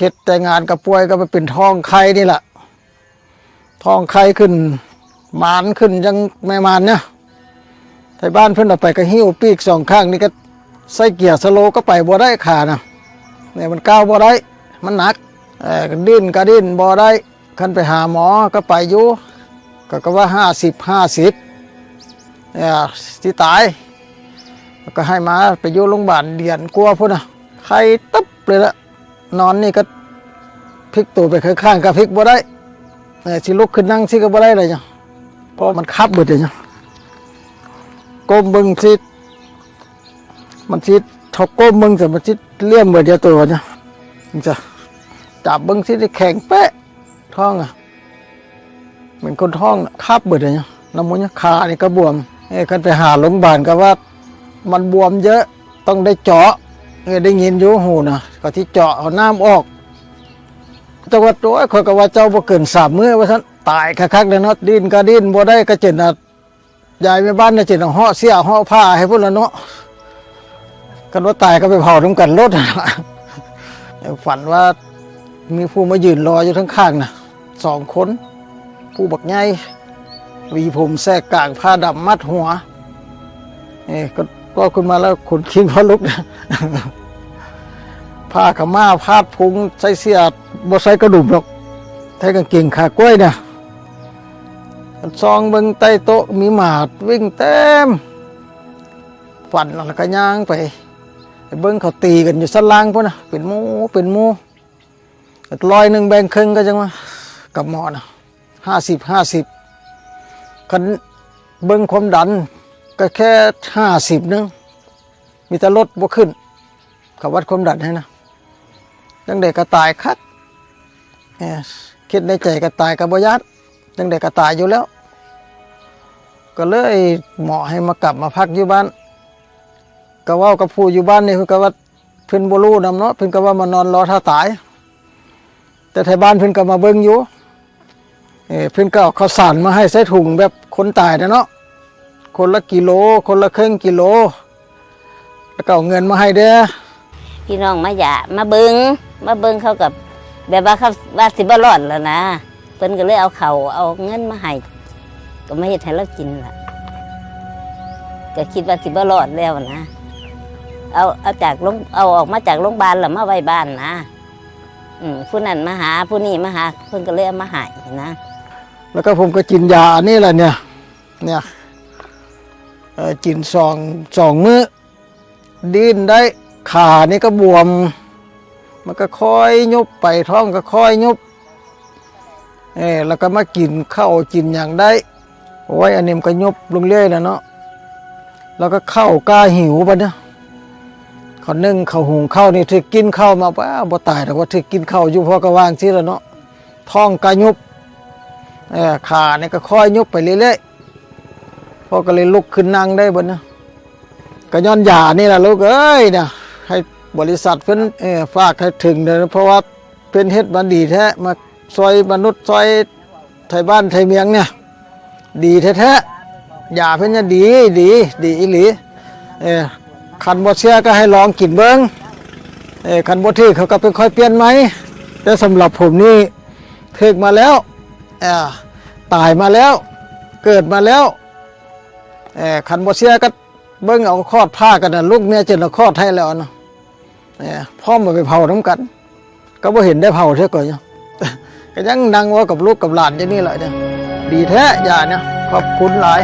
เช็ดแต่งานกับป่วยก็ไปเป็นท้องไข่นี่แหละท้องไข่ขึ้นหมานขึ้นยังไม่มานเนี่ยไทบ้านเพิ่อนเอาไปก็หิ้วปีกสองข้างนี่ก็ใส่เกียร์สโลก็ไปบ่ได้ขานะเนี่ยมันก้าวบ่ได้ มันหนักเออดิ้นก็ดิ้นบ่ได้คันไปหาหมอก็ไปอยู่ก็ก็ว่าห้าสิบห้าสิบเนี่ยที่ตายก็ให้มาไปอยู่โรงพยาบาลเดียนกลัวพุ่นนะไข้ตึ๊บเลยละ นอนนี่ก็พลิกตัวไปข้างๆก็พลิกบ่ได้เออสิลุกขึ้นนั่งสิก็บ่ได้เลยจ้ะเพราะมันคับเบิดเลยจ้ะก้มเบิ่งสิมันสิทอกก้มเบิ่งแต่มันสิเลี่ยมเบิดเดียวตัวจ้ะนี่จ้ะจับเบิ่งสิได้แข็งเป๊ะท้องอะเหมือนคนท้องน่ะคับเบิดเลยจ้ะน้ำมันเนี่ยขานี่ก็บวมเอ้ยคันไปหาโรงพยาบาลก็ว่า มันบวมเยอะต้องได้เจาะ เออได้ยินอยู่หูนะก็ที่เจาะเอาน้ำออกแต่ว่าตัวคอยก็ว่าเจ้าบ่เกินสามมื้อว่าท่านตายคักๆเลยเนาะดิ้นก็ดิ้นบ่ได้ก็เจ็ดนะยายแม่บ้านน่ะเจ็ดเอาห่อเสียห่อผ้าให้พุ่นละเนาะกันว่าตายก็ไปเผาน้ำกันรถฝันว่ามีผู้มายืนรออยู่ทั้งข้างนะสองคนผู้บักใหญ่วีผมแทรกกลางผ้าดำมัดหัวเอ้ก็ ก็คุณมาแล้วขนคิงพอลุกนะผ้าขม้าพาดพุงใส่เสียบ่ใส่กระดุมหรอกใส่กางเกงขากล้วยเนี่ยซองเบิงใต้โต๊ะมีหมาดวิ่งเต็มฝันแล้วก็ย่างไปเบิ่งเขาตีกันอยู่สันล่างพุ่นะเป็นมูเป็นมูลอยหนึ่งแบ่งครึ่งก็จังว่ากับหมอนะห้าสิบห้าสิบคันเบิ่งความดัน ก็แค่ห้าสิบนึงมีแต่ลดบ่ขึ้นเขาวัดความดันให้นะจังเด็กก็ตายคักคิดในใจก็ตายกับบยัดจังเด็กก็ตายอยู่แล้ว ก็เลยเหมอให้มากลับมาพักอยู่บ้านก็ว่ากับผู้อยู่บ้านนี่เพิ่นก็ว่าเพิ่นบ่รู้นำเนาะเพิ่นก็ว่ามานอนรอท่าตาย แต่ไทยบ้านเพิ่นก็มาเบิ่งอยู่เออเพิ่นก็เอาข้าวสารมาให้ใส่ถุงแบบคนตายนะเนาะ คนละกิโล คนละครึ่งกิโล แล้วก็เอาเงินมาให้เด้อพี่น้องมาหยามาเบิงมาเบิงเขากับแบบว่าเขาว่าสิบ่รอดแล้วนะเพิ่นก็เลยเอาเขาวเอาเงินมาให้ก็ไม่เฮ็ดให้เรากินล่ะก็คิดว่าสิบ่รอดแล้วนะเอาเอาจากโรงเอาออกมาจากโรงพยาบาลแล้วมาไว้บ้านนะอืมผู้นั้นมาหาผู้นี้มาหาเพิ่นก็เลยเอามาให้นะ แล้วก็ผมก็กินยาอันนี่แหละเนี่ย เนี่ยเออ กินสองสองมื้อดิ้นได้ขานี่ก็บวม มันก็ค่อยยุบไปท้องก็ค่อยยุบเออแล้วก็มากินข้าวกินอย่างได้โอ้ยอันนี้มันก็ยุบลงเรื่อยนะเนาะแล้วก็เข้ากล้าหิวปะเนี่ยเขานึ่งเขาหุงข้าวนี่ถือกินข้าวมาป้าบ่ตายแต่ว่าถือกินข้าวอยู่พอกระว่างที่แล้วเนาะท้องก็ยุบเออขาเนี่ยก็ค่อยยุบไปเรื่อยๆ พ่อก็เลยลุกขึ้นนั่งได้บนนะก็ย้อนหยานี่แหละลูกเอ้ยนะให้บริษัทเพิ่นเออฝากให้ถึงเลยเพราะว่าเป็นเฮ็ดมาดีแท้มาซอยมนุษย์ซอยไทยบ้านไทยเมียงเนี่ย ดีแท้ๆยาเพิ่นจะดีดีดีอีหลีเออคันบ่เชื่อก็ให้ลองกินเบิ่งเออคันบ่ถือเขาก็เป็นค่อยเปลี่ยนไหมแต่สำหรับผมนี่ถึกมาแล้วเอ่อตายมาแล้ว เกิดมาแล้ว เออขันบ่เสียก็เบิ้งเอาคอดผ้ากันนะลูกเมียเจนเอาคอดให้แล้วเนาะเออพ่อมาไปเผาน้ำกัน ก็บ่เห็นได้เผาเท่าก่อนเนาะก็ยังนั่งว่ากับลูกกับหลานอย่างนี้แหละเนี่ยดีแท้อย่าเนี่ยขอบคุณหลาย